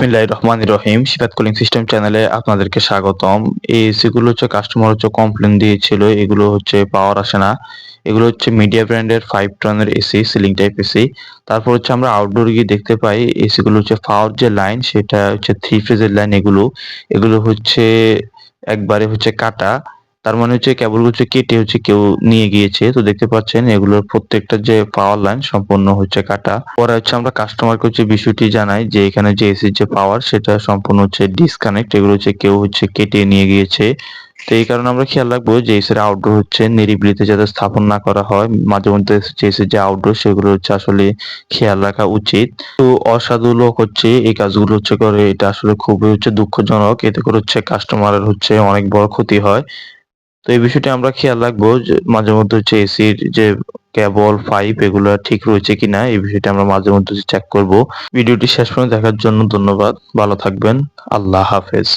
বিসমিল্লাহ রহমান রহিম। সিফাত কুলিং সিস্টেম চ্যানেলে আপনাদেরকে স্বাগতম। এই এসি গুলো হচ্ছে কাস্টমার হচ্ছে কমপ্লেন দিয়েছিল, এগুলো হচ্ছে পাওয়ার আসে না। এগুলো হচ্ছে মিডিয়া ব্র্যান্ডের ফাইভ টনের এসি সিলিং টাইপ এসি তারপর হচ্ছে আমরা আউটডোর গিয়ে দেখতে পাই এসি গুলো হচ্ছে পাওয়ার যে লাইন সেটা হচ্ছে থ্রি ফেজের লাইন এগুলো। এগুলো হচ্ছে একবারে হচ্ছে কাটা। তার মানে হচ্ছে কেবল হচ্ছে কেটে হচ্ছে কেউ নিয়ে গিয়েছে। তো দেখতে পাচ্ছেন এগুলোর প্রত্যেকটা যে পাওয়ার লাইন সম্পূর্ণ হচ্ছে কাটা। পরে হচ্ছে আমরা কাস্টমারকে হচ্ছে বিষয়টি জানাই যে এখানে যে এসির যে পাওয়ার সেটা সম্পূর্ণ হচ্ছে ডিসকানেক্ট এগুলো হচ্ছে কেউ হচ্ছে কেটে নিয়ে গিয়েছে। তো এই কারণে আমরা খেয়াল রাখব যে এসির আউটডোর হচ্ছে নিরিবিলিতে যাতে স্থাপন না করা হয়, মাঝে মধ্যে যে এসির যে আউটডোর সেগুলো হচ্ছে আসলে খেয়াল রাখা উচিত। তো অসাধু লোক হচ্ছে এই কাজগুলো হচ্ছে করে, এটা আসলে খুবই হচ্ছে দুঃখজনক। এতে করে হচ্ছে কাস্টমারের হচ্ছে অনেক বড় ক্ষতি হয়। তো এই বিষয়টি আমরা খেয়াল রাখব মাঝে মধ্যে হচ্ছে এসির যে কেবল পাইপ এগুলো ঠিক রয়েছে কিনা, এই বিষয়টি আমরা মাঝে মধ্যে চেক করব। ভিডিওটি শেষ পর্যন্ত দেখার জন্য ধন্যবাদ। ভালো থাকবেন। আল্লাহ হাফেজ।